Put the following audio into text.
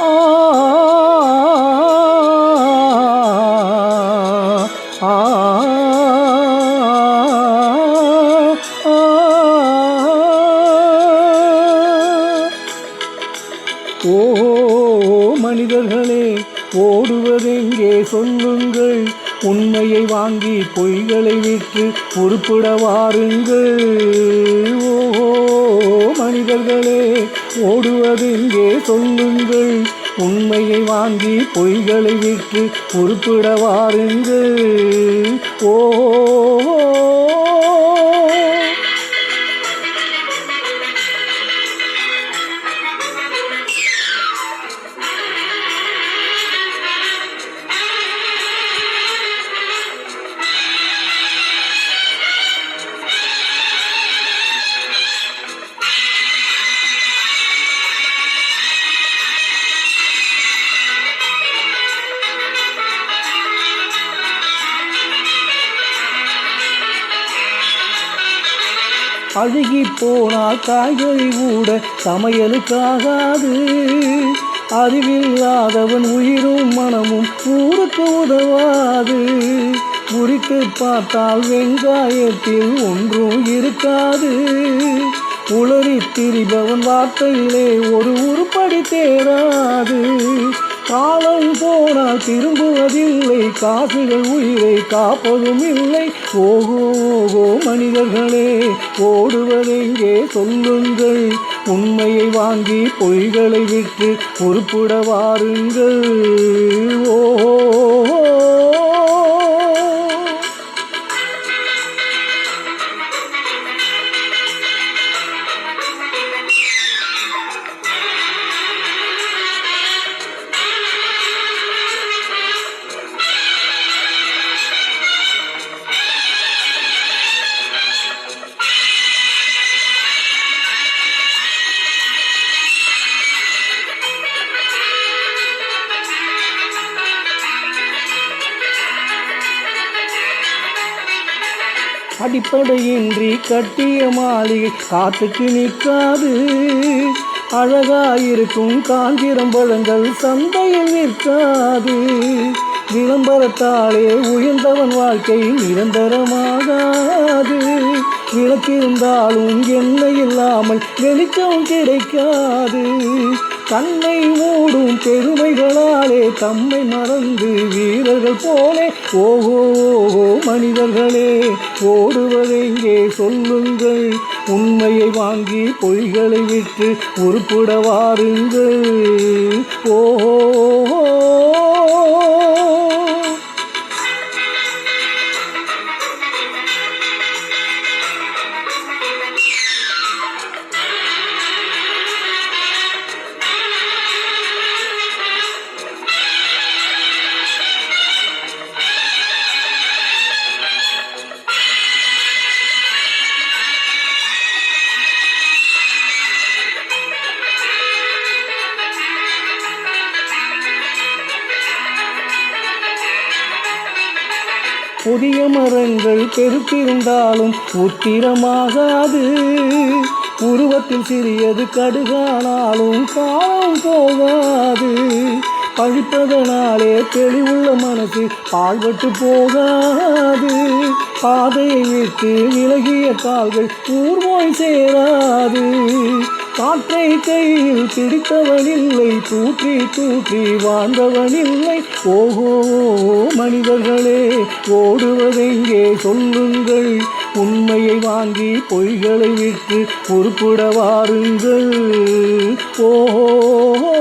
ஆ ஓ மனிதர்களே ஓடுவதெங்கே சொல்லுங்கள். உண்மையை வாங்கி பொய்களை விற்று உருப்பிட வாருங்கள் ஓ மனிதர்களே ஓடுவதெங்கே சொல்லுங்கள் உண்மையை வாங்கி பொய்களை விட்டு உருப்பிட வாருங்கள் ஓ அழுகி போனால் காய்கறி கூட சமையலுக்காகாது. அறிவில்லாதவன் உயிரும் மனமும் ஊருக்கு உதவாது குறித்து பார்த்தால் வெங்காயத்தில் ஒன்றும் இருக்காது. உளறி திரிபவன் வார்த்தையிலே ஒரு உருப்படி தேராது காலம் போனால் திரும்புவதில்லை. காசுகள் உயிரை காப்பதும் இல்லை. ஓகோ ஓகோ மனிதர்களே ஓடுவதெங்கே சொல்லுங்கள். உண்மையை வாங்கி பொய்களை விட்டு உருப்புட வாருங்கள். ஓ அடிப்படையின்றி கட்டிய மாளிகை காத்துக்கு நிற்காது. அழகாயிருக்கும் காஞ்சிரம் பழங்கள் சந்தையில் நிற்காது. விளம்பரத்தாலே உயர்ந்தவன் வாழ்க்கை நிரந்தரமாகாது. விளக்கிருந்தாலும் எண்ணெய் இல்லாமல் வெளிச்சம் கிடைக்காது. கண்ணை மூடும் பெருமைகளாலே தம்மை மறந்து வீரர்கள் போலே. ஓஹோ ஓஹோ மனிதர்களே ஓடுவதெங்கே சொல்லுங்கள். உண்மையை வாங்கி பொய்களை விட்டு உருப்பிட வாருங்கள். ஓஹோ. புதிய மரங்கள் பெருத்திருந்தாலும் உத்திரமாகாது உருவத்தில் சிறியது கடுகானாலும் காலம் போகாது. பழிப்பதனாலே தெளிவுள்ள மனசு பாழ்பட்டு போகாது. பாதையை விட்டு விலகிய கால்கள் ஊர்வோய் சேராது. காற்றை கையில் பிடித்தவனில்லை தூற்றி தூற்றி வாழ்ந்தவனில்லை. ஓஹோ மனிதர்களே ஓடுவதெங்கே? சொல்லுங்கள். உண்மையை வாங்கி பொய்களை விட்டு பொறுப்புட வாருங்கள். ஓஹோ